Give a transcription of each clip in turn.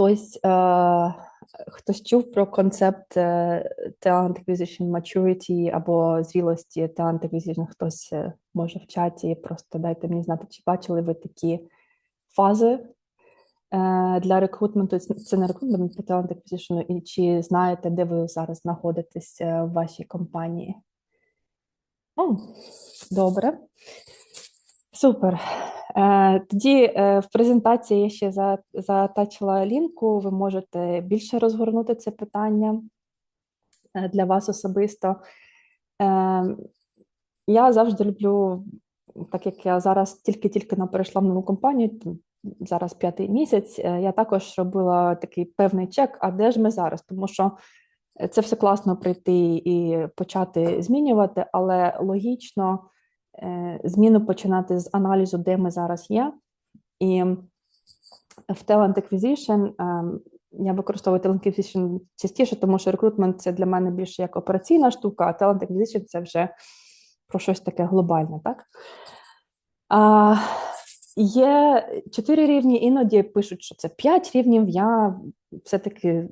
хтось, е, хтось чув про концепт е, Talent Acquisition Maturity або зрілості Talent Acquisition, хтось е, може в чаті, просто дайте мені знати, чи бачили ви такі фази е, для рекрутменту. Це не рекрутмент, це Talent Acquisition, і чи знаєте, де ви зараз знаходитесь е, в вашій компанії? О, добре. Супер. Е, Тоді е, в презентації я ще за- затачила лінку. Ви можете більше розгорнути це питання е, для вас особисто. Я завжди люблю, так як я зараз тільки-тільки перейшла в нову компанію, зараз п'ятий місяць, я також робила такий певний чек, а де ж ми зараз? Тому що це все класно прийти і почати змінювати, але логічно зміну починати з аналізу, де ми зараз є. І в Talent Acquisition ем, я використовую Talent Acquisition частіше, тому що рекрутмент це для мене більше як операційна штука, а Talent Acquisition це вже про щось таке глобальне, так? А, є чотири рівні, іноді пишуть, що це п'ять рівнів. Я все-таки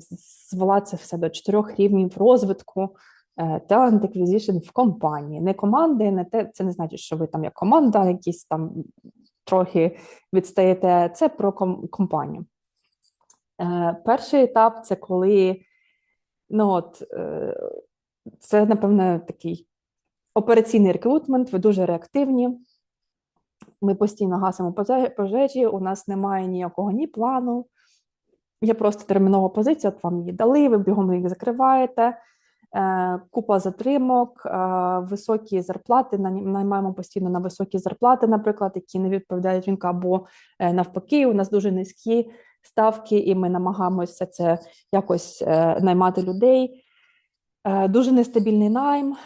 звела це все до чотирьох рівнів розвитку е, Talent Acquisition в компанії. Не команди, не те, це не значить, що ви там як команда, якісь там трохи відстаєте. Це про компанію. Е, перший етап це коли ну от, е, це, напевно, такий операційний рекрутмент, ви дуже реактивні. Ми постійно гасимо пожежі, у нас немає ніякого ні плану. Є просто термінова позиція, от вам її дали, ви бігом їх закриваєте. Е, Купа затримок, е, високі зарплати, наймаємо постійно на високі зарплати, наприклад, які не відповідають ринку, або е, навпаки, у нас дуже низькі ставки, і ми намагаємося це якось наймати людей. Дуже нестабільний найм.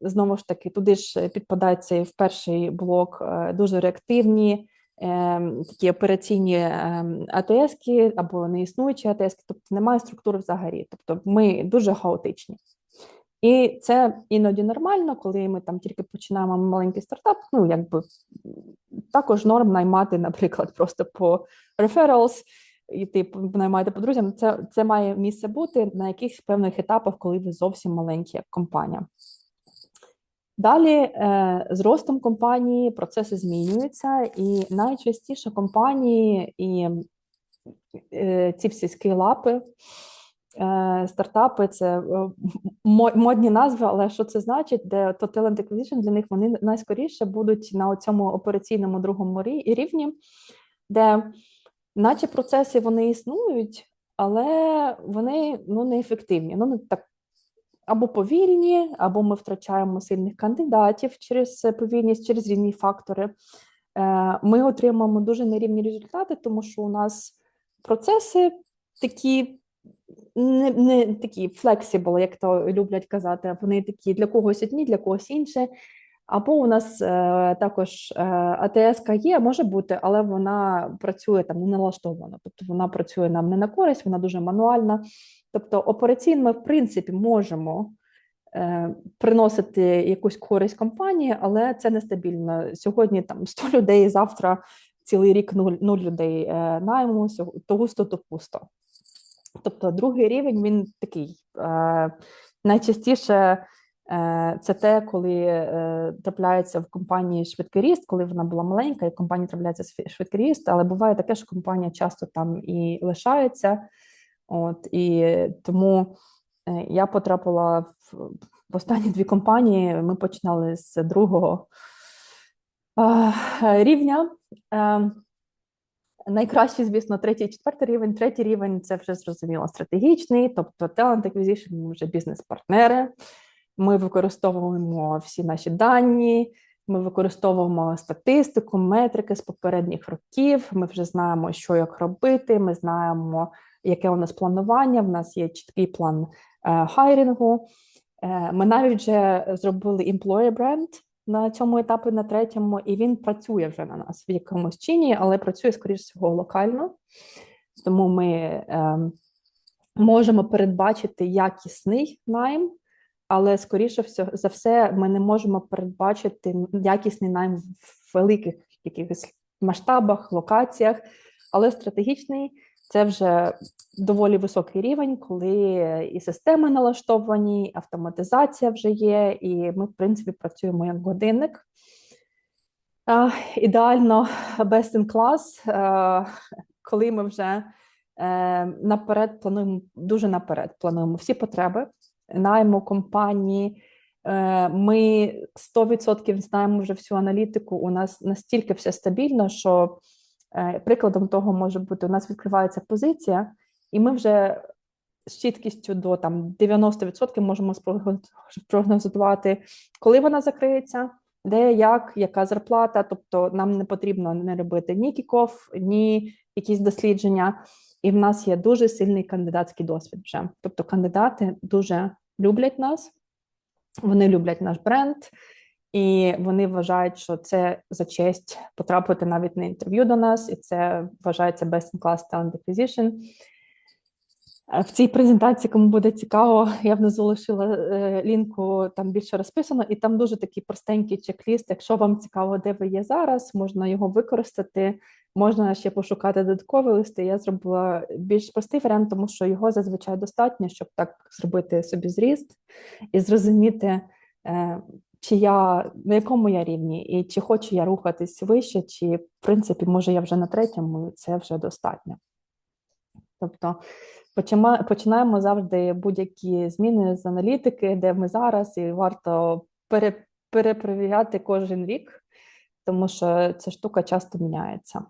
Знову ж таки, туди ж підпадає цей в перший блок дуже реактивні, такі операційні е, АТС-ки або неіснуючі АТС, тобто немає структури взагалі. Тобто ми дуже хаотичні. І це іноді нормально, коли ми там тільки починаємо маленький стартап. Ну, якби також норм наймати, наприклад, просто по referrals, і ти наймаєте по друзям. Це, це має місце бути на якихось певних етапах, коли ви зовсім маленькі як компанія. Далі е, з ростом компанії процеси змінюються, і найчастіше компанії і е, ці всі скейлапи, е, стартапи це модні назви, але що це значить? Де то talent acquisition для них вони найскоріше будуть на цьому операційному другому рівні, де наче процеси вони існують, але вони ну, неефективні. Ну, не так або повільні, або ми втрачаємо сильних кандидатів через повільність, через різні фактори. Е, Ми отримуємо дуже нерівні результати, тому що у нас процеси такі не, не такі flexible, як то люблять казати. Вони такі для когось одні, для когось інші. Або у нас е, також е, АТС є, може бути, але вона працює там не налаштовано. Тобто вона працює нам не на користь, вона дуже мануальна. Тобто операційно ми, в принципі, можемо е, приносити якусь користь компанії, але це нестабільно. Сьогодні там 100 людей, завтра цілий рік нуль, нуль людей е, найму, то густо, то пусто. Тобто другий рівень він такий. Е, найчастіше це те, коли трапляється в компанії швидкий ріст, коли вона була маленька, і в компанії трапляється швидкий ріст, але буває таке, що компанія часто там і лишається. От, і тому е, я потрапила в, в останні дві компанії. Ми починали з другого е, рівня. Е, Найкращий, звісно, третій, четвертий рівень. Третій рівень це вже зрозуміло стратегічний, тобто talent acquisition, ми вже бізнес-партнери. Ми використовуємо всі наші дані, ми використовуємо статистику, метрики з попередніх років. Ми вже знаємо, що як робити. Ми знаємо, яке у нас планування. В нас є чіткий план е, хайрінгу. Е, Ми навіть вже зробили employer бренд на цьому етапі, на третьому, і він працює вже на нас в якомусь чині, але працює, скоріш всього, локально. Тому ми е, можемо передбачити якісний найм, але скоріше за все, ми не можемо передбачити якісний найм в великих якихось масштабах, локаціях, але стратегічний Це вже доволі високий рівень, коли і системи налаштовані, і автоматизація вже є, і ми, в принципі, працюємо як годинник. Ідеально best in class, е, коли ми вже е, наперед плануємо, дуже наперед плануємо всі потреби, наймо компанії. Е, Ми 100% знаємо вже всю аналітику. У нас настільки все стабільно, що прикладом того може бути: у нас відкривається позиція, і ми вже з чіткістю до там 90% можемо спро- спрогнозувати, коли вона закриється, де, як, яка зарплата. Тобто нам не потрібно не робити ні кіков, ні якісь дослідження. І в нас є дуже сильний кандидатський досвід вже. Тобто кандидати дуже люблять нас, вони люблять наш бренд, і вони вважають, що це за честь потрапити навіть на інтерв'ю до нас, і це вважається best in class talent acquisition. Е, В цій презентації, кому буде цікаво, я внизу лишила е, лінку, там більше розписано, і там дуже такий простенький чек-ліст. Якщо вам цікаво, де ви є зараз, можна його використати. Можна ще пошукати додаткові листи. Я зробила більш простий варіант, тому що його зазвичай достатньо, щоб так зробити собі зріст і зрозуміти, е, чи я на якому я рівні, і чи хочу я рухатись вище, чи в принципі, може, я вже на третьому, це вже достатньо. Тобто починаємо завжди будь-які зміни з аналітики, де ми зараз, і варто пере, перепровіряти кожен рік, тому що ця штука часто міняється.